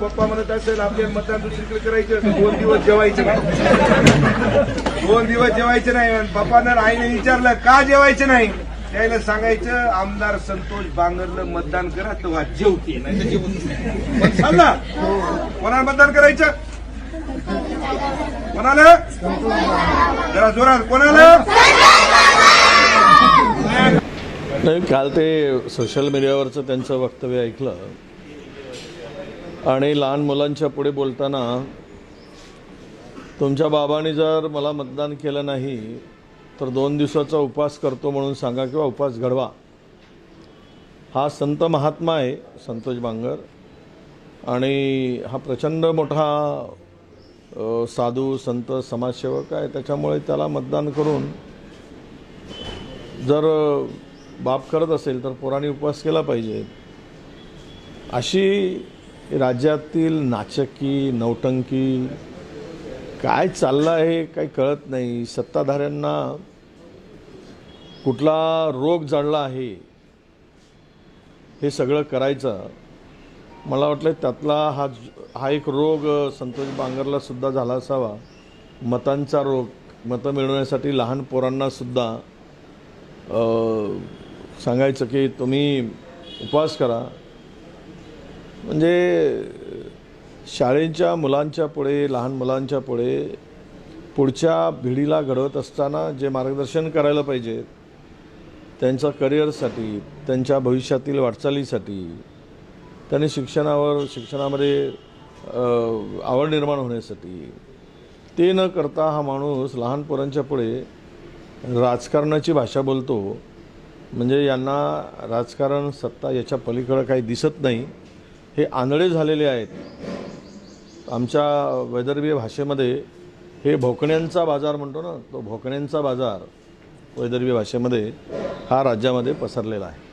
पप्पा म्हणत असेल आपल्याला मतदान दुसरीकडे करायचं दोन दिवस जेवायचे नाही. दोन दिवस जेवायचे नाही पप्पानं आईने विचारलं का जेवायचे नाही? त्याला सांगायचं आमदार संतोष बांगरला मतदान करा तेव्हा जेवते नाही सांग ना कोणाला मतदान करायचं? कोणाला? जरा जोरात कोणाला? काल ते सोशल मीडियावरचं त्यांचं वक्तव्य ऐकलं. आणि लहान मुलांच्या पुढे बोलताना तुमच्या बाबाने जर मला मतदान केलं नाही तर दोन दिवसाचा उपवास करतो म्हणून सांगा किंवा उपवास घडवा. हा संत महात्मा आहे संतोष बांगर. आणि हा प्रचंड मोठा साधू संत समाजसेवक आहे. त्याच्यामुळे त्याला मतदान करून जर बाप करत असेल तर पोरांनी उपवास केला पाहिजे. अशी राज्यातील नाचकी नौटंकी काय चाललं आहे काही कळत नाही. सत्ताधाऱ्यांना कुठला रोग जडला आहे हे सगळं करायचं मला वाटलं त्यातला हा हा एक रोग संतोष बांगरला सुद्धा झाला असावा. मतांचा रोग मतं मिळवण्यासाठी लहान पोरांनासुद्धा सांगायचं की तुम्ही उपवास करा. म्हणजे शाळेच्या मुलांच्या पुढे लहान मुलांच्या पुढे पुढच्या पिढीला घडवत असताना जे मार्गदर्शन करायला पाहिजे त्यांच्या करिअरसाठी त्यांच्या भविष्यातील वाटचालीसाठी त्यांनी शिक्षणावर शिक्षणामध्ये आवड निर्माण होण्यासाठी ते न करता हा माणूस लहान पोरांच्या पुढे राजकारणाची भाषा बोलतो. म्हणजे यांना राजकारण सत्ता याच्या पलीकडं काही दिसत नाही. हे आंधळे झालेले आहेत. आमच्या वैदर्भीय भाषेमध्ये हे भोकण्यांचा बाजार म्हणतो ना तो भोकण्यांचा बाजार वैदर्भीय भाषेमध्ये हा राज्यामध्ये पसरलेला आहे.